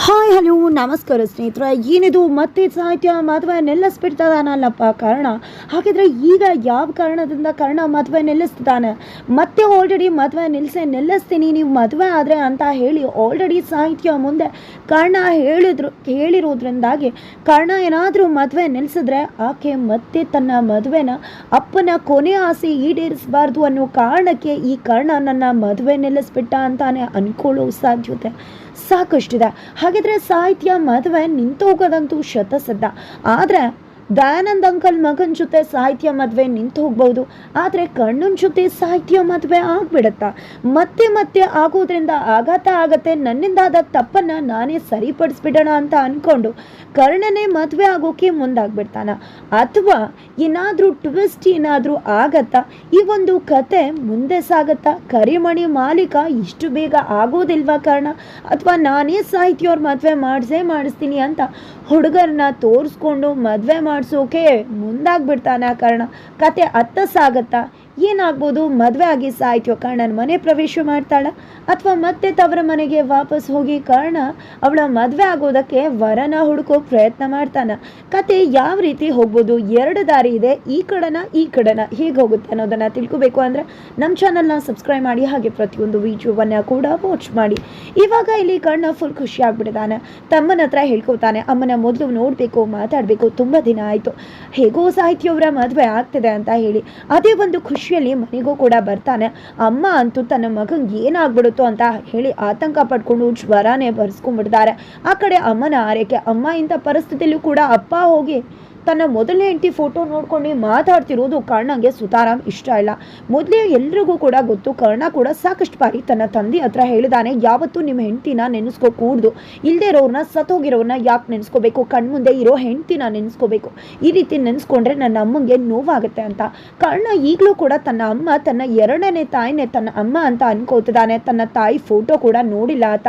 Hi, hello, ನಮಸ್ಕಾರ ಸ್ನೇಹಿತರ. ಏನಿದು? ಮತ್ತೆ ಸಾಹಿತ್ಯ ಮದುವೆ ನೆಲ್ಲಿಸ್ಬಿಡ್ತದಾನಲ್ಲಪ್ಪ ಕಾರಣ. ಹಾಗಿದ್ರೆ ಈಗ ಯಾವ ಕಾರಣದಿಂದ ಕರ್ಣ ಮದುವೆ ನಿಲ್ಲಿಸ್ತಿದ್ದಾನೆ ಮತ್ತೆ ಆಲ್ರೆಡಿ ಮದುವೆ ನಿಲ್ಲಿಸೆ ನಿಲ್ಲಿಸ್ತೀನಿ ನೀವು ಮದುವೆ ಆದರೆ ಅಂತ ಹೇಳಿ ಆಲ್ರೆಡಿ ಸಾಹಿತ್ಯ ಮುಂದೆ ಕರ್ಣ ಹೇಳಿದ್ರು, ಹೇಳಿರೋದ್ರಿಂದಾಗಿ ಕರ್ಣ ಏನಾದರೂ ಮದುವೆ ನಿಲ್ಲಿಸಿದ್ರೆ ಆಕೆ ಮತ್ತೆ ತನ್ನ ಮದುವೆನ ಅಪ್ಪನ ಕೊನೆ ಆಸೆ ಈಡೇರಿಸಬಾರ್ದು ಅನ್ನೋ ಕಾರಣಕ್ಕೆ ಈ ಕರ್ಣ ನನ್ನ ಮದುವೆ ನಿಲ್ಲಿಸ್ಬಿಟ್ಟ ಅಂತಾನೆ ಅನ್ಕೊಳ್ಳೋ ಸಾಧ್ಯತೆ. ಸಾಕಷ್ಟಿದೆ. ಹಾಗಿದ್ರೆ ಸಾಹಿತ್ಯ ಮದುವೆ ನಿಂತು ಹೋಗೋದಂತೂ ಶತಸಿದ್ಧ. ಆದರೆ ದಯಾನಂದ್ ಅಂಕಲ್ ಮಗನ ಜೊತೆ ಸಾಹಿತ್ಯ ಮದುವೆ ನಿಂತು ಹೋಗ್ಬೋದು ಆದರೆ ಕಣ್ಣನ ಜೊತೆ ಸಾಹಿತ್ಯ ಮದುವೆ ಆಗ್ಬಿಡತ್ತಾ? ಮತ್ತೆ ಮತ್ತೆ ಆಗೋದ್ರಿಂದ ಆಘಾತ ಆಗತ್ತೆ. ನನ್ನಿಂದಾದ ತಪ್ಪನ್ನ ನಾನೇ ಸರಿಪಡಿಸ್ಬಿಡೋಣ ಅಂತ ಅಂದ್ಕೊಂಡು ಕರ್ಣನೇ ಮದುವೆ ಆಗೋಕೆ ಮುಂದಾಗ್ಬಿಡ್ತಾನ. ಅಥವಾ ಏನಾದರೂ ಟ್ವಿಸ್ಟ್ ಏನಾದರೂ ಆಗತ್ತಾ? ಈ ಒಂದು ಕತೆ ಮುಂದೆ ಸಾಗತ್ತಾ? ಕರಿಮಣಿ ಮಾಲೀಕ ಇಷ್ಟು ಬೇಗ ಆಗೋದಿಲ್ವಾ ಕಾರಣ? ಅಥವಾ ನಾನೇ ಸಾಹಿತ್ಯ ಅವ್ರ ಮದುವೆ ಮಾಡಿಸೇ ಮಾಡಿಸ್ತೀನಿ ಅಂತ ಹುಡುಗರನ್ನ ತೋರಿಸ್ಕೊಂಡು ಮದುವೆ ಮಾಡಿಸೋಕೆ ಮುಂದಾಗ್ಬಿಡ್ತಾನೆ ಕಾರಣ. ಕತೆ ಅತ್ತ ಸಾಗತ್ತಾ? ಏನಾಗ್ಬೋದು? ಮದುವೆ ಆಗಿ ಸಾಹಿತ್ಯ ಕರ್ಣನ ಮನೆ ಪ್ರವೇಶ ಮಾಡ್ತಾಳ. ಅಥವಾ ಮತ್ತೆ ತವರ ಮನೆಗೆ ವಾಪಸ್ ಹೋಗಿ ಕರ್ಣ ಅವಳ ಮದುವೆ ಆಗೋದಕ್ಕೆ ವರನ ಹುಡುಕೋ ಪ್ರಯತ್ನ ಮಾಡ್ತಾನ. ಕತೆ ಯಾವ ರೀತಿ ಹೋಗ್ಬೋದು? ಎರಡು ದಾರಿ ಇದೆ. ಈ ಕಡೆನ ಈ ಕಡೆನ. ಹೇಗೆ ಹೋಗುತ್ತೆ ಅನ್ನೋದನ್ನ ತಿಳ್ಕೊಬೇಕು ಅಂದ್ರೆ ನಮ್ಮ ಚಾನಲ್ನ ಸಬ್ಸ್ಕ್ರೈಬ್ ಮಾಡಿ. ಹಾಗೆ ಪ್ರತಿಯೊಂದು ವಿಡಿಯೋವನ್ನ ಕೂಡ ವಾಚ್ ಮಾಡಿ. ಇವಾಗ ಇಲ್ಲಿ ಕರ್ಣ ಫುಲ್ ಖುಷಿ ಆಗ್ಬಿಡ್ತಾನೆ ತಮ್ಮನ ಹತ್ರ ಹೇಳ್ಕೊತಾನೆ, ಅಮ್ಮನ ಮೊದಲು ನೋಡಬೇಕು, ಮಾತಾಡಬೇಕು. ತುಂಬ ದಿನ ಆಯಿತು. ಹೇಗೋ ಸಾಹಿತ್ಯವರ ಮದುವೆ ಆಗ್ತಿದೆ ಅಂತ ಹೇಳಿ. ಅದೇ ಒಂದು ಖುಷಿಯಲ್ಲಿ ಮನೆಗೂ ಕೂಡ ಬರ್ತಾನೆ. ಅಮ್ಮ ಅಂತೂ ತನ್ನ ಮಗಂಗೆ ಏನಾಗ್ಬಿಡುತ್ತೋ ಅಂತ ಹೇಳಿ ಆತಂಕ ಪಡ್ಕೊಂಡು ಜ್ವರನೇ ಬರ್ಸ್ಕೊಂಡ್ಬಿಡ್ತಾರೆ. ಆ ಕಡೆ ಅಮ್ಮನ ಆರೈಕೆ ಅಮ್ಮ ಇಂಥ ಪರಿಸ್ಥಿತಿಯಲ್ಲೂ ಕೂಡ ಅಪ್ಪ ಹೋಗಿ ತನ್ನ ಮೊದಲನೇ ಹೆಂಡತಿ ಫೋಟೋ ನೋಡ್ಕೊಂಡು ಮಾತಾಡ್ತಿರೋದು ಕರ್ಣಂಗೆ ಸುತಾರಾಮ್ ಇಷ್ಟ ಇಲ್ಲ. ಮೊದಲೇ ಎಲ್ರಿಗೂ ಕೂಡ ಗೊತ್ತು, ಕರ್ಣ ಕೂಡ ಸಾಕಷ್ಟು ಬಾರಿ ತನ್ನ ತಂದೆ ಹತ್ರ ಹೇಳಿದಾನೆ, ಯಾವತ್ತೂ ನಿಮ್ಮ ಹೆಂಡತಿನ ನೆನೆಸ್ಕೋ ಕೂಡ್ದು ಇಲ್ಲದೆ ಇರೋರನ್ನ ಸತ್ತೋಗಿರೋರನ್ನ ಯಾಕೆ ನೆನೆಸ್ಕೋಬೇಕು? ಕಣ್ಮುಂದೆ ಇರೋ ಹೆಂಡತಿನ ನೆನೆಸ್ಕೋಬೇಕು. ಈ ರೀತಿ ನೆನೆಸ್ಕೊಂಡ್ರೆ ನನ್ನ ಅಮ್ಮಂಗೆ ನೋವಾಗುತ್ತೆ ಅಂತ. ಕರ್ಣ ಈಗಲೂ ಕೂಡ ತನ್ನ ಅಮ್ಮ, ತನ್ನ ಎರಡನೇ ತಾಯಿನೇ ತನ್ನ ಅಮ್ಮ ಅಂತ ಅನ್ಕೋತಿದ್ದಾನೆ ತನ್ನ ತಾಯಿ ಫೋಟೋ ಕೂಡ ನೋಡಿಲ್ಲ ಅಂತ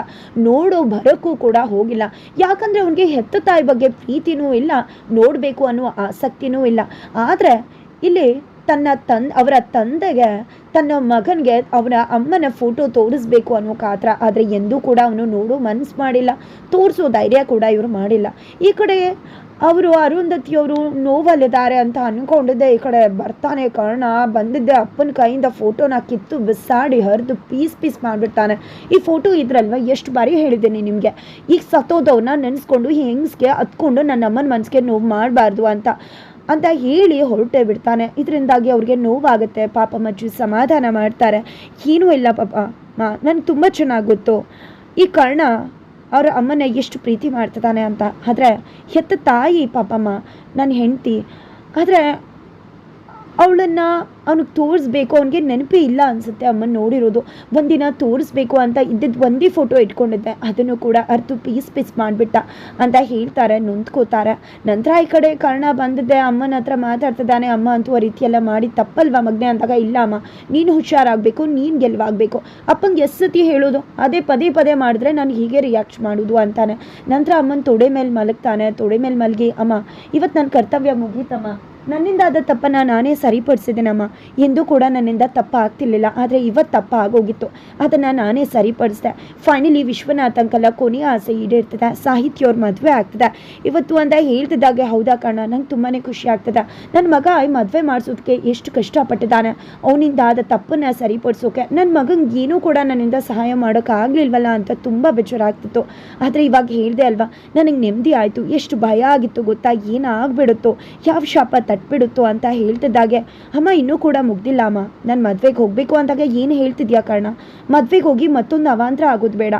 ನೋಡೋ ಬರೋಕ್ಕೂ ಕೂಡ ಹೋಗಿಲ್ಲ. ಯಾಕಂದ್ರೆ ಅವನಿಗೆ ಹೆತ್ತ ತಾಯಿ ಬಗ್ಗೆ ಪ್ರೀತಿನೂ ಇಲ್ಲ. ನೋಡಬೇಕು ಅನ್ನೋ ಆಸಕ್ತಿನೂ ಇಲ್ಲ. ಆದರೆ ಇಲ್ಲಿ ತನ್ನ ತನ್, ಅವರ ತಂದೆಗೆ, ತನ್ನ ಮಗನಿಗೆ ಅವನ ಅಮ್ಮನ ಫೋಟೋ ತೋರಿಸ್ಬೇಕು ಅನ್ನೋ ಕಾತ್ರ ಆದರೆ ಎಂದೂ ಕೂಡ ಅವನು ನೋಡು ಮನ್ಸು ಮಾಡಿಲ್ಲ. ತೋರಿಸೋ ಧೈರ್ಯ ಕೂಡ ಇವರು ಮಾಡಿಲ್ಲ. ಈ ಕಡೆ ಅವರು ಅರುಂಧತಿಯವರು ನೋವಲ್ಲಿದ್ದಾರೆ ಅಂತ ಅಂದ್ಕೊಂಡಿದ್ದೆ ಈ ಕಡೆ ಬರ್ತಾನೆ ಕಾರಣ. ಬಂದಿದ್ದೆ ಅಪ್ಪನ ಕೈಯಿಂದ ಫೋಟೋನ ಕಿತ್ತು ಬಿಸಾಡಿ ಹರಿದು ಪೀಸ್ ಪೀಸ್ ಮಾಡಿಬಿಡ್ತಾನೆ. ಈ ಫೋಟೋ ಇದ್ರಲ್ವ? ಎಷ್ಟು ಬಾರಿ ಹೇಳಿದ್ದೀನಿ ನಿಮಗೆ. ಈಗ ಸತ್ತೋದವ್ರನ್ನ ನೆನೆಸ್ಕೊಂಡು ಹೆಂಗ್ಸ್ಗೆ ಹತ್ಕೊಂಡು ನನ್ನ ಅಮ್ಮನ ಮನಸ್ಸಿಗೆ ನೋವು ಮಾಡಬಾರ್ದು ಅಂತ. ಅಂತ ಹೇಳಿ ಹೊರಟೇ ಬಿಡ್ತಾನೆ. ಇದರಿಂದಾಗಿ ಅವ್ರಿಗೆ ನೋವಾಗುತ್ತೆ. ಪಾಪ ಮಜ್ಜಿ ಸಮಾಧಾನ ಮಾಡ್ತಾರೆ. ಏನೂ ಇಲ್ಲ ಪಾಪ. ಮಾ, ನನಗೆ ತುಂಬ ಚೆನ್ನಾಗಿ ಗೊತ್ತು. ಈ ಕರ್ಣ ಅವರ ಅಮ್ಮನ ಎಷ್ಟು ಪ್ರೀತಿ ಮಾಡ್ತಿದ್ದಾನೆ ಅಂತ. ಆದರೆ, ಹೆತ್ತ ತಾಯಿ ಪಾಪಮ್ಮ ನನ್ನ ಹೆಂಡತಿ, ಆದರೆ ಅವಳನ್ನು ಅವನಿಗೆ ತೋರಿಸ್ಬೇಕು, ಅವನಿಗೆ ನೆನಪೇ ಇಲ್ಲ ಅನ್ಸುತ್ತೆ ಅಮ್ಮ ನೋಡಿರೋದು. ಒಂದಿನ ತೋರಿಸ್ಬೇಕು ಅಂತ ಇದ್ದಿದ್ದು ಒಂದೇ ಫೋಟೋ ಇಟ್ಕೊಂಡಿದ್ದೆ. ಅದನ್ನು ಕೂಡ ಅರ್ಥ ಪೀಸ್ ಪೀಸ್ ಮಾಡಿಬಿಟ್ಟ ಅಂತ ಹೇಳ್ತಾರೆ, ನೊಂದ್ಕೋತಾರೆ. ನಂತರ ಈ ಕಡೆ ಕಾರಣ ಬಂದಿದ್ದೆ, ಅಮ್ಮನ ಹತ್ರ ಮಾತಾಡ್ತಿದ್ದಾನೆ, ಅಮ್ಮ ಅಂತೂ ಆ ರೀತಿಯೆಲ್ಲ ಮಾಡಿ ತಪ್ಪಲ್ವಾ ಮಗ್ನೆ ಅಂದಾಗ, ಇಲ್ಲ ಅಮ್ಮ, ನೀನು ಹುಷಾರಾಗಬೇಕು, ನೀನು ಗೆಲುವಾಗಬೇಕು. ಅಪ್ಪಂಗೆ ಎಷ್ಟು ಸತಿ ಹೇಳೋದು, ಅದೇ ಪದೇ ಪದೇ ಮಾಡಿದ್ರೆ ನಾನು ಹೀಗೆ ರಿಯಾಕ್ಟ್ ಮಾಡೋದು ಅಂತಾನೆ. ನಂತರ ಅಮ್ಮನ ತೊಡೆ ಮೇಲೆ ಮಲಗ್ತಾನೆ, ತೊಡೆ ಮೇಲೆ ಮಲಗಿ, ಅಮ್ಮ ಇವತ್ತು ನನ್ನ ಕರ್ತವ್ಯ ಮುಗೀತಮ್ಮ ನನ್ನಿಂದ ಆದ ತಪ್ಪನ್ನು ನಾನೇ ಸರಿಪಡಿಸಿದ್ದೀನಮ್ಮ ಎಂದೂ ಕೂಡ ನನ್ನಿಂದ ತಪ್ಪ ಆಗ್ತಿರ್ಲಿಲ್ಲ ಆದರೆ ಇವತ್ತು ತಪ್ಪ ಆಗೋಗಿತ್ತು ಅದನ್ನು ನಾನೇ ಸರಿಪಡಿಸಿದೆ. ಫೈನಲಿ ವಿಶ್ವನಾಥ್ ಅಂಕಲ ಕೊನೆಯ ಆಸೆ ಈಡೇರ್ತದೆ. ಸಾಹಿತ್ಯವ್ರ ಮದುವೆ ಆಗ್ತದೆ. ಇವತ್ತು ಅಂತ ಹೇಳ್ತಿದ್ದಾಗೆ, ಹೌದಾ ಕಣ ನಂಗೆ ತುಂಬಾ ಖುಷಿ ಆಗ್ತದೆ. ನನ್ನ ಮಗ ಈ ಮದುವೆ ಮಾಡಿಸೋದಕ್ಕೆ ಎಷ್ಟು ಕಷ್ಟಪಟ್ಟಿದ್ದಾನೆ. ಅವನಿಂದ ಆದ ತಪ್ಪನ್ನು ಸರಿಪಡಿಸೋಕೆ ನನ್ನ ಮಗಂಗೆ ಏನೂ ಕೂಡ ನನ್ನಿಂದ ಸಹಾಯ ಮಾಡೋಕ್ಕಾಗಲಿಲ್ವಲ್ಲ ಅಂತ ತುಂಬ ಬೇಜಾರಾಗ್ತಿತ್ತು. ಆದರೆ ಇವಾಗ ಹೇಳಿದೆ ಅಲ್ವಾ? ನನಗೆ ನೆಮ್ಮದಿ ಆಯಿತು. ಎಷ್ಟು ಭಯ ಆಗಿತ್ತು ಗೊತ್ತಾ? ಏನಾಗ್ಬಿಡುತ್ತೋ ಯಾವ ಶಾಪ ತಟ್ಬಿಡುತ್ತೋ ಅಂತ ಹೇಳ್ತಿದ್ದಾಗೆ, ಅಮ್ಮ, ಇನ್ನೂ ಕೂಡ ಮುಗ್ದಿಲ್ಲ, ಅಮ್ಮ. ನಾನು ಮದ್ವೆಗೆ ಹೋಗಬೇಕು ಅಂದಾಗ ಏನು ಹೇಳ್ತಿದ್ಯಾ ಕಾರಣ? ಮದ್ವೆಗೆ ಹೋಗಿ ಮತ್ತೊಂದು ಅವಾಂತರ ಆಗೋದು ಬೇಡ.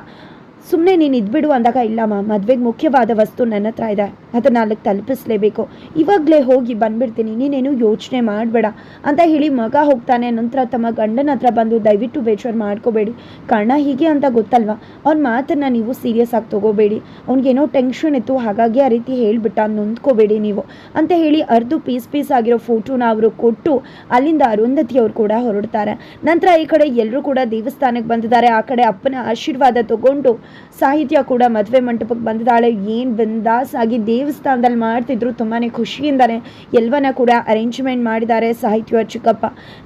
ಸುಮ್ಮನೆ ನೀನು ಇದ್ಬಿಡು ಅಂದಾಗ ಇಲ್ಲಮ್ಮ ಮದುವೆಗೆ ಮುಖ್ಯವಾದ ವಸ್ತು ನನ್ನ ಹತ್ರ ಇದೆ, ಅದನ್ನು ಅಲ್ಲಿಗೆ ತಲುಪಿಸ್ಲೇಬೇಕು. ಇವಾಗಲೇ ಹೋಗಿ ಬಂದ್ಬಿಡ್ತೀನಿ, ನೀನೇನು ಯೋಚನೆ ಮಾಡಬೇಡ ಅಂತ ಹೇಳಿ ಮಗ ಹೋಗ್ತಾನೆ, ನಂತರ ತಮ್ಮ ಗಂಡನ ಹತ್ರ ಬಂದು ದಯವಿಟ್ಟು ಬೇಜಾರು ಮಾಡ್ಕೋಬೇಡಿ. ಕಾರಣ ಹೀಗೆ ಅಂತ ಗೊತ್ತಲ್ವಾ? ಅವ್ನ ಮಾತನ್ನು ನೀವು ಸೀರಿಯಸ್ ಆಗಿ ತಗೋಬೇಡಿ. ಅವ್ನಿಗೇನೋ ಟೆನ್ಷನ್ ಇತ್ತು, ಹಾಗಾಗಿ ಆ ರೀತಿ ಹೇಳಿಬಿಟ್ಟ, ನೊಂದ್ಕೋಬೇಡಿ ನೀವು ಅಂತ ಹೇಳಿ ಅರ್ಧ ಪೀಸ್ ಪೀಸ್ ಆಗಿರೋ ಫೋಟೋನ ಅವರು ಕೊಟ್ಟು ಅಲ್ಲಿಂದ ಅರುಂಧತಿ ಅವ್ರು ಕೂಡ ಹೊರಡ್ತಾರೆ. ನಂತರ ಈ ಕಡೆ ಎಲ್ಲರೂ ಕೂಡ ದೇವಸ್ಥಾನಕ್ಕೆ ಬಂದಿದ್ದಾರೆ, ಆ ಕಡೆ ಅಪ್ಪನ ಆಶೀರ್ವಾದ ತಗೊಂಡು ಸಾಹಿತ್ಯ ಕೂಡ ಮದುವೆ ಮಂಟಪಕ್ಕೆ ಬಂದಿದ್ದಾಳೆ. ಏನು ಬಂದಾಸ್ ಆಗಿ ದೇವಸ್ಥಾನದಲ್ಲಿ ಮಾಡ್ತಿದ್ರು ತುಂಬಾ ಖುಷಿಯಿಂದಾನೆ ಎಲ್ಲವನ್ನ ಕೂಡ ಅರೇಂಜ್ಮೆಂಟ್ ಮಾಡಿದ್ದಾರೆ ಸಾಹಿತ್ಯ ಚಿಕ್ಕಪ್ಪ.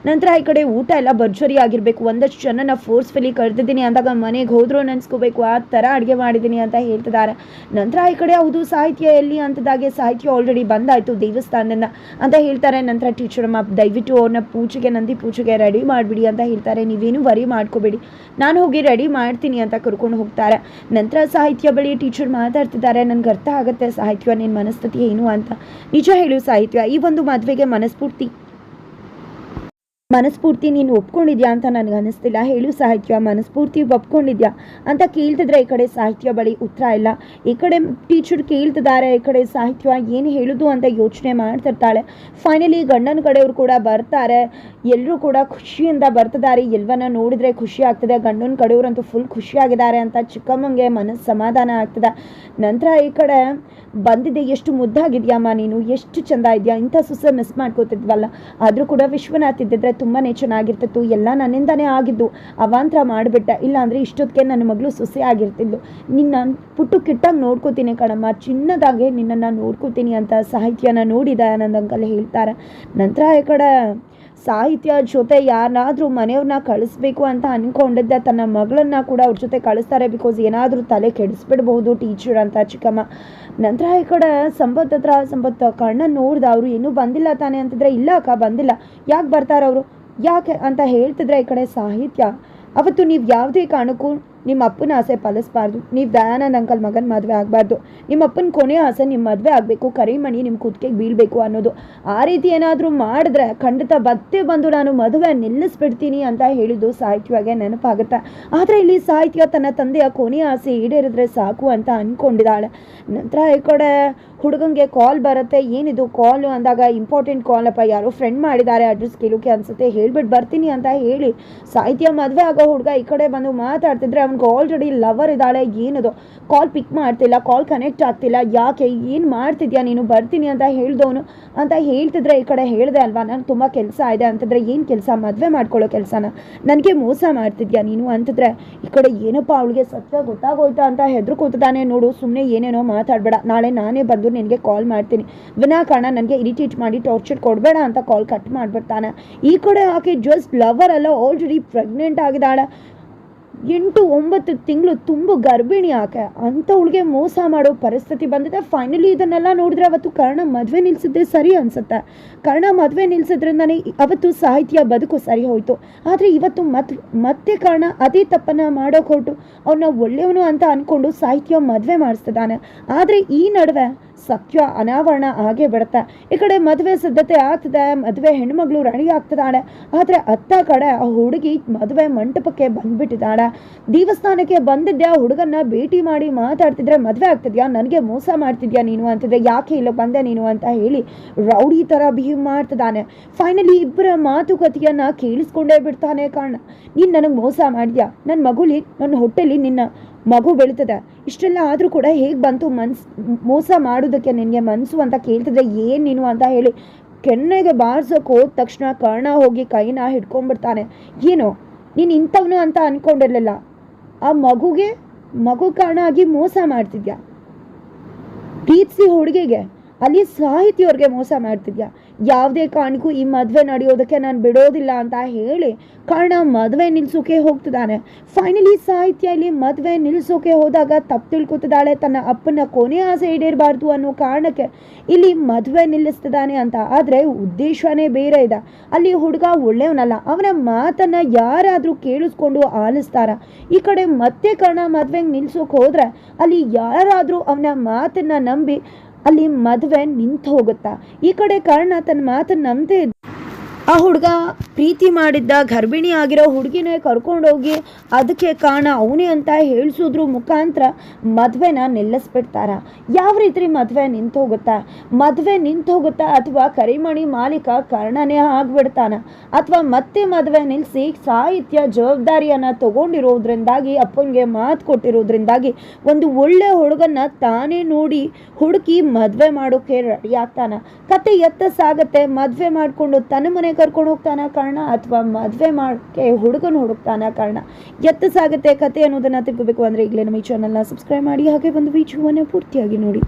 ನಂತರ ಈ ಕಡೆ ಊಟ ಎಲ್ಲ ಭರ್ಜರಿ ಆಗಿರಬೇಕು. ಒಂದಷ್ಟು ಜನನ ಫೋರ್ಸ್ಫುಲಿ ಕರೆದಿದ್ದೀನಿ ಅಂದಾಗ ಮನೆಗೆ ಹೋದ್ರು ನೆನೆಸ್ಕೋಬೇಕು ಆ ಥರ ಅಡುಗೆ ಮಾಡಿದ್ದೀನಿ ಅಂತ ಹೇಳ್ತಿದ್ದಾರೆ. ನಂತರ ಈ ಕಡೆ ಹೌದು, ಸಾಹಿತ್ಯ ಎಲ್ಲಿ ಅಂತದಾಗೆ ಸಾಹಿತ್ಯ ಆಲ್ರೆಡಿ ಬಂದಾಯಿತು ದೇವಸ್ಥಾನದಿಂದ ಅಂತ ಹೇಳ್ತಾರೆ. ನಂತರ ಟೀಚರ್ ಮಾ ದಯವಿಟ್ಟು ಅವ್ರನ್ನ ಪೂಜೆಗೆ, ನಂದಿ ಪೂಜೆಗೆ ರೆಡಿ ಮಾಡಿಬಿಡಿ ಅಂತ ಹೇಳ್ತಾರೆ. ನೀವೇನು ವರಿ ಮಾಡ್ಕೋಬೇಡಿ. ನಾನು ಹೋಗಿ ರೆಡಿ ಮಾಡ್ತೀನಿ ಅಂತ ಕರ್ಕೊಂಡು ಹೋಗ್ತಾರೆ. ನಂತರ ಸಾಹಿತ್ಯ ಬಳಿ ಟೀಚರ್ ಮಾತಾಡ್ತಿದ್ದಾರೆ. ನನಗೆ ಅರ್ಥ ಆಗುತ್ತೆ. ಸಾಹಿತ್ಯ ನಿನ್ನ ಮನಸ್ಥಿತಿ ಏನು ಅಂತ. ನಿಜ ಹೇಳು ಸಾಹಿತ್ಯ. ಈ ಒಂದು ಮದುವೆಗೆ ಮನಸ್ಫೂರ್ತಿ ಮನಸ್ಫೂರ್ತಿ ನೀನು ಒಪ್ಕೊಂಡಿದ್ಯಾ ಅಂತ ನನಗೆ ಅನಿಸ್ತಿಲ್ಲ. ಹೇಳು ಸಾಹಿತ್ಯ, ಮನಸ್ಫೂರ್ತಿ ಒಪ್ಕೊಂಡಿದ್ಯಾ ಅಂತ ಕೇಳ್ತಿದ್ರೆ ಈ ಕಡೆ ಸಾಹಿತ್ಯ ಬಳಿ ಉತ್ತರ ಇಲ್ಲ. ಈ ಕಡೆ ಟೀಚರ್ ಕೇಳ್ತಿದ್ದಾರೆ, ಈ ಕಡೆ ಸಾಹಿತ್ಯ ಏನು ಹೇಳೋದು ಅಂತ ಯೋಚನೆ ಮಾಡ್ತಿರ್ತಾಳೆ. ಫೈನಲಿ ಗಂಡನ ಕಡೆಯವರು ಕೂಡ ಬರ್ತಾರೆ. ಎಲ್ಲರೂ ಕೂಡ ಖುಷಿಯಿಂದ ಬರ್ತಿದ್ದಾರೆ. ಎಲ್ವನ್ನ ನೋಡಿದ್ರೆ ಖುಷಿ ಆಗ್ತದೆ. ಗಂಡನ ಕಡೆಯವರಂತೂ ಫುಲ್ ಖುಷಿಯಾಗಿದ್ದಾರೆ ಅಂತ ಚಿಕ್ಕಮ್ಮಂಗೆ ಮನಸ್ಸು ಸಮಾಧಾನ ಆಗ್ತದೆ. ನಂತರ ಈ ಕಡೆ ಬಂದಿದೆ ಎಷ್ಟು ಮುದ್ದಾಗಿದೆಯಮ್ಮ ನೀನು? ಎಷ್ಟು ಚಂದ ಇದೆಯಾ? ಇಂಥ ಸುಸ ಮಿಸ್ ಮಾಡ್ಕೋತಿದ್ವಲ್ಲ. ಆದರೂ ಕೂಡ ವಿಶ್ವನಾಥ್ ಇದ್ದಿದ್ರೆ ತುಂಬಾ ಚೆನ್ನಾಗಿರ್ತಿತ್ತು, ಎಲ್ಲ ನನ್ನಿಂದನೇ ಆಗಿದ್ದು, ಅವಾಂತರ ಮಾಡಿಬಿಟ್ಟೆ. ಇಲ್ಲಾಂದರೆ ಇಷ್ಟೊತ್ತಿಗೆ ನನ್ನ ಮಗಳು ಸೊಸೆ ಆಗಿರ್ತಿದ್ಲು. ನಿನ್ನ ಪುಟ್ಟು ಕಿಟ್ಟಾಗಿ ನೋಡ್ಕೋತೀನಿ ಕಣಮ್ಮ. ಚಿನ್ನದಾಗೆ ನಿನ್ನನ್ನು ನೋಡ್ಕೋತೀನಿ ಅಂತ ಸಾಹಿತ್ಯನ ನೋಡಿದ ನನ್ನ ಅಂಕಲ್ ಹೇಳ್ತಾರೆ. ನಂತರ ಈ ಕಡೆ ಸಾಹಿತ್ಯ ಜೊತೆ ಯಾರನ್ನಾದ್ರೂ ಮನೆಯವ್ರನ್ನ ಕಳಿಸ್ಬೇಕು ಅಂತ ಅಂದ್ಕೊಂಡಿದ್ದೆ ತನ್ನ ಮಗಳನ್ನ ಕೂಡ ಅವ್ರ ಜೊತೆ ಕಳಿಸ್ತಾರೆ ಬಿಕಾಸ್ ಏನಾದರೂ ತಲೆ ಕೆಡಿಸ್ಬಿಡ್ಬಹುದು ಟೀಚರ್ ಅಂತ ಚಿಕ್ಕಮ್ಮ. ನಂತರ ಈ ಕಡೆ ಸಂಪತ್ ಹತ್ರ ಸಂಪತ್ ಕಣ್ಣನ್ನು ನೋಡ್ದ ಅವರು, ಇನ್ನೂ ಬಂದಿಲ್ಲ ತಾನೆ? ಅಂತಿದ್ರೆ, ಇಲ್ಲ ಅಕ್ಕ, ಬಂದಿಲ್ಲ. ಯಾಕೆ ಬರ್ತಾರೆ ಅವರು ಯಾಕೆ? ಅಂತ ಹೇಳ್ತಿದ್ರೆ ಈ ಕಡೆ ಸಾಹಿತ್ಯ, ಅವತ್ತು ನೀವು ಯಾವುದೇ ಕಾರಣಕ್ಕೂ ನಿಮ್ಮ ಅಪ್ಪನ ಆಸೆ ಪಾಲಿಸ್ಬಾರ್ದು. ನೀವು ದಯಾನಂದ್ ಅಂಕಲ್ ಮಗನ ಮದುವೆ ಆಗಬಾರ್ದು. ನಿಮ್ಮ ಅಪ್ಪನ ಕೊನೆ ಆಸೆ ನಿಮ್ಮ ಮದುವೆ ಆಗಬೇಕು. ಕರಿಮಣಿ ನಿಮ್ಮ ಕುತ್ತಿಗೆಗೆ ಬೀಳಬೇಕು ಅನ್ನೋದು. ಆ ರೀತಿ ಏನಾದರೂ ಮಾಡಿದ್ರೆ ಖಂಡಿತ ಬತ್ತೆ ಬಂದು ನಾನು ಮದುವೆ ನಿಲ್ಲಿಸ್ಬಿಡ್ತೀನಿ ಅಂತ ಹೇಳಿದ್ದು ಸಾಹಿತ್ಯವಾಗೆ ನೆನಪಾಗುತ್ತೆ. ಆದರೆ ಇಲ್ಲಿ ಸಾಹಿತ್ಯ ತನ್ನ ತಂದೆಯ ಕೊನೆಯ ಆಸೆ ಈಡೇರಿದ್ರೆ ಸಾಕು ಅಂತ ಅಂದ್ಕೊಂಡಿದ್ದಾಳೆ ನಂತರ ಈ ಕಡೆ ಹುಡುಗಂಗೆ ಕಾಲ್ ಬರುತ್ತೆ. ಏನಿದು ಕಾಲು ಅಂದಾಗ ಇಂಪಾರ್ಟೆಂಟ್ ಕಾಲ್ ಅಪ್ಪ ಯಾರೋ ಫ್ರೆಂಡ್ ಮಾಡಿದ್ದಾರೆ. ಅಡ್ರೆಸ್ ಕೇಳೋಕೆ ಅನಿಸುತ್ತೆ. ಹೇಳ್ಬಿಟ್ಟು ಬರ್ತೀನಿ ಅಂತ ಹೇಳಿ ಸಾಹಿತ್ಯ ಮದುವೆ ಆಗೋ ಹುಡುಗ ಈ ಕಡೆ ಬಂದು ಮಾತಾಡ್ತಿದ್ರೆ ಅವ್ನಿಗೆ ಆಲ್ರೆಡಿ ಲವರ್ ಇದ್ದಾಳೆ, ಏನದು? ಕಾಲ್ ಪಿಕ್ ಮಾಡ್ತಿಲ್ಲ ಕಾಲ್ ಕನೆಕ್ಟ್ ಆಗ್ತಿಲ್ಲ. ಯಾಕೆ, ಏನು ಮಾಡ್ತಿದ್ಯಾ ನೀನು? ಬರ್ತೀನಿ ಅಂತ ಹೇಳ್ದವನು ಅಂತ ಹೇಳ್ತಿದ್ರೆ ಈ ಕಡೆ ಹೇಳಿದೆ ಅಲ್ವಾ? ನಂಗೆ ತುಂಬ ಕೆಲಸ ಇದೆ ಅಂತಂದ್ರೆ ಏನು ಕೆಲಸ? ಮದುವೆ ಮಾಡ್ಕೊಳ್ಳೋ ಕೆಲಸನ? ನನಗೆ ಮೋಸ ಮಾಡ್ತಿದ್ಯಾ ನೀನು ಅಂತಿದ್ರೆ? ಈ ಕಡೆ ಏನಪ್ಪ ಅವಳಿಗೆ ಸತ್ಯ ಗೊತ್ತಾಗೋಯ್ತಾ ಅಂತ ಹೆದರ್ಕೋತಿದ್ದಾನೆ ನೋಡು. ಸುಮ್ಮನೆ ಏನೇನೋ ಮಾತಾಡಬೇಡ. ನಾಳೆ ನಾನೇ ಬಂದು ನಿನಗೆ ಕಾಲ್ ಮಾಡ್ತೀನಿ. ವಿನಾಕಾರಣ ನನಗೆ ಇರಿಟೇಟ್ ಮಾಡಿ ಟಾರ್ಚರ್ ಕೊಡಬೇಡ ಅಂತ ಕಾಲ್ ಕಟ್ ಮಾಡಿಬಿಡ್ತಾನೆ. ಈ ಕಡೆ ಆಕೆ ಜಸ್ಟ್ ಲವರ್ ಅಲ್ಲ ಆಲ್ರೆಡಿ ಪ್ರೆಗ್ನೆಂಟ್ ಆಗಿದ್ದಾಳೆ. ಎಂಟು ಒಂಬತ್ತು ತಿಂಗಳು ತುಂಬ ಗರ್ಭಿಣಿ ಆಕೆ ಅಂಥವಳಿಗೆ ಮೋಸ ಮಾಡೋ ಪರಿಸ್ಥಿತಿ ಬಂದಿದೆ. ಫೈನಲಿ ಇದನ್ನೆಲ್ಲ ನೋಡಿದ್ರೆ ಅವತ್ತು ಕರ್ಣ ಮದುವೆ ನಿಲ್ಸಿದ್ದೆ ಸರಿ ಅನ್ಸುತ್ತೆ. ಕರ್ಣ ಮದುವೆ ನಿಲ್ಸಿದ್ರಿಂದನೇ ಅವತ್ತು ಸಾಹಿತ್ಯ ಬದುಕು ಸರಿ ಹೋಯಿತು. ಆದರೆ ಇವತ್ತು ಮತ್, ಮತ್ತೆ ಕರ್ಣ ಅದೇ ತಪ್ಪನ್ನು ಮಾಡೋಕೆ ಹೊರಟು ಅವನ್ನ ಒಳ್ಳೆಯವನು ಅಂತ ಅಂದ್ಕೊಂಡು ಸಾಹಿತ್ಯ ಮದುವೆ ಮಾಡಿಸ್ತಿದ್ದಾನೆ. ಆದರೆ ಈ ನಡುವೆ ಸತ್ಯ ಅನಾವರಣ ಆಗೇ ಬಿಡುತ್ತೆ. ಈ ಕಡೆ ಮದುವೆ ಸಿದ್ಧತೆ ಆಗ್ತದೆ, ಮದುವೆ ಹೆಣ್ಮಗಳು ರೆಡಿ ಆಗ್ತಿದ್ದಾಳೆ. ಆದರೆ ಅತ್ತ ಕಡೆ ಆ ಹುಡುಗಿ ಮದುವೆ ಮಂಟಪಕ್ಕೆ ಬಂದ್ಬಿಟ್ಟಿದ್ದಾಳೆ. ದೇವಸ್ಥಾನಕ್ಕೆ ಬಂದಿದ್ದೆ ಆ ಹುಡುಗನ್ನ ಭೇಟಿ ಮಾಡಿ ಮಾತಾಡ್ತಿದ್ರೆ ಮದುವೆ ಆಗ್ತಿದ್ಯಾ, ನನಗೆ ಮೋಸ ಮಾಡ್ತಿದ್ಯಾ ನೀನು ಅಂತಿದ್ದೆ ಯಾಕೆ ಇಲ್ಲ ಬಂದೆ ನೀನು ಅಂತ ಹೇಳಿ ರೌಡಿ ಥರ ಬಿಹೇವ್ ಮಾಡ್ತಿದ್ದಾನೆ. ಫೈನಲಿ ಇಬ್ಬರ ಮಾತುಕತೆಯನ್ನ ಕೇಳಿಸ್ಕೊಂಡೇ ಬಿಡ್ತಾನೆ ಕಾರಣ ನೀನು ನನಗೆ ಮೋಸ ಮಾಡಿದ್ಯಾ? ನನ್ನ ಮಗುಲಿ ನನ್ನ ಹೊಟ್ಟೆಲಿ ನಿನ್ನ ಮಗು ಬೆಳೀತದೆ. ಇಷ್ಟೆಲ್ಲ ಆದರೂ ಕೂಡ ಹೇಗೆ ಬಂತು ಮನ್ಸ್, ಮೋಸ ಮಾಡೋದಕ್ಕೆ ನಿನಗೆ ಮನಸ್ಸು ಅಂತ ಕೇಳ್ತಿದ್ರೆ ಏನು ನೀನು ಅಂತ ಹೇಳಿ ಕೆನ್ನೆಗೆ ಬಾರಿಸೋಕೆ ಹೋದ ತಕ್ಷಣ ಕರ್ಣ ಹೋಗಿ ಕೈನ ಹಿಡ್ಕೊಂಡ್ಬಿಡ್ತಾನೆ. ಏನು, ನೀನು ಇಂಥವನು ಅಂತ ಅಂದ್ಕೊಂಡಿರಲಿಲ್ಲ ಆ ಮಗುಗೆ, ಮಗು ಕಾರಣ ಆಗಿ ಮೋಸ ಮಾಡ್ತಿದ್ಯಾ? ಪ್ರೀತಿಸಿ ಹುಡುಗಿಗೆ. ಅಲ್ಲಿ ಸಾಹಿತಿಯವ್ರಿಗೆ ಮೋಸ ಮಾಡ್ತಿದ್ಯಾ? ಯಾವುದೇ ಕಾರಣಕ್ಕೂ ಈ ಮದುವೆ ನಡೆಯೋದಕ್ಕೆ ನಾನು ಬಿಡೋದಿಲ್ಲ ಅಂತ ಹೇಳಿ ಕಾರಣ ಮದುವೆ ನಿಲ್ಸೋಕೆ ಹೋಗ್ತಿದ್ದಾನೆ. ಫೈನಲಿ ಸಾಹಿತ್ಯ ಇಲ್ಲಿ ಮದುವೆ ನಿಲ್ಸೋಕೆ ಹೋದಾಗ ತಪ್ಪು ತಿಳ್ಕೊತಿದ್ದಾಳೆ. ತನ್ನ ಅಪ್ಪನ ಕೊನೆ ಆಸೆ ಈಡೇರಬಾರ್ದು ಅನ್ನೋ ಕಾರಣಕ್ಕೆ ಇಲ್ಲಿ ಮದುವೆ ನಿಲ್ಲಿಸ್ತಿದ್ದಾನೆ ಅಂತ. ಆದರೆ ಉದ್ದೇಶವೇ ಬೇರೆ ಇದೆ. ಅಲ್ಲಿ ಹುಡುಗ ಒಳ್ಳೆಯವನಲ್ಲ. ಅವನ ಮಾತನ್ನು ಯಾರಾದರೂ ಕೇಳಿಸ್ಕೊಂಡು ಆಲಿಸ್ತಾರ? ಈ ಕಡೆ ಮತ್ತೆ ಕರ್ಣ ಮದುವೆಗೆ ನಿಲ್ಸೋಕೆ ಹೋದರೆ ಅಲ್ಲಿ ಯಾರಾದರೂ ಅವನ ಮಾತನ್ನು ನಂಬಿ ಅಲ್ಲಿ ಮದುವೆ ನಿಂತು ಹೋಗುತ್ತಾ? ಈ ಕಡೆ ಕರ್ಣ ತನ್ನ ಮಾತನ್ನ ನಂಬದೇ ಆ ಹುಡುಗ ಪ್ರೀತಿ ಮಾಡಿದ್ದ ಗರ್ಭಿಣಿ ಆಗಿರೋ ಹುಡುಗಿನೇ ಕರ್ಕೊಂಡೋಗಿ ಅದಕ್ಕೆ ಕಾರಣ ಅವನೇ ಅಂತ ಹೇಳಿಸೋದ್ರ ಮುಖಾಂತರ ಮದುವೆನ ನಿಲ್ಲಿಸ್ಬಿಡ್ತಾರ. ಯಾವ ರೀತಿ ಮದುವೆ ನಿಂತು ಹೋಗುತ್ತಾ ಮದುವೆ ನಿಂತು ಹೋಗುತ್ತಾ ಅಥವಾ ಕರಿಮಣಿ ಮಾಲೀಕ ಕರ್ಣನೇ ಆಗ್ಬಿಡ್ತಾನ? ಅಥವಾ ಮತ್ತೆ ಮದುವೆ ನಿಲ್ಲಿಸಿ ಸಾಹಿತ್ಯ ಜವಾಬ್ದಾರಿಯನ್ನು ತಗೊಂಡಿರೋದ್ರಿಂದಾಗಿ, ಅಪ್ಪನಿಗೆ ಮಾತು ಕೊಟ್ಟಿರೋದ್ರಿಂದಾಗಿ ಒಂದು ಒಳ್ಳೆ ಹುಡುಗನ್ನ ತಾನೇ ನೋಡಿ ಹುಡುಕಿ ಮದುವೆ ಮಾಡೋಕೆ ರೆಡಿ ಆಗ್ತಾನ? ಕತೆ ಎತ್ತ ಸಾಗತ್ತೆ. ಮದುವೆ ಮಾಡಿಕೊಂಡು ತನ್ನ ಮನೆಗೆ ಕರ್ಕೊಂಡು ಹೋಗ್ತಾನ ಕಾರಣ ಅಥವಾ ಮದುವೆ ಮಾಡೋಕ್ಕೆ ಹುಡುಗನ ಹುಡುಕ್ತಾನ ಕಾರಣ? ಎತ್ತ ಸಾಗುತ್ತೆ ಕತೆ ಅನ್ನೋದನ್ನು ತಿಳ್ಕೋಬೇಕು ಅಂದರೆ ಈಗಲೇ ನಮ್ಮ ಈ ಚಾನಲ್ನ ಸಬ್ಸ್ಕ್ರೈಬ್ ಮಾಡಿ, ಹಾಗೆ ಒಂದು ವಿಡಿಯೋವನ್ನು ಪೂರ್ತಿಯಾಗಿ ನೋಡಿ.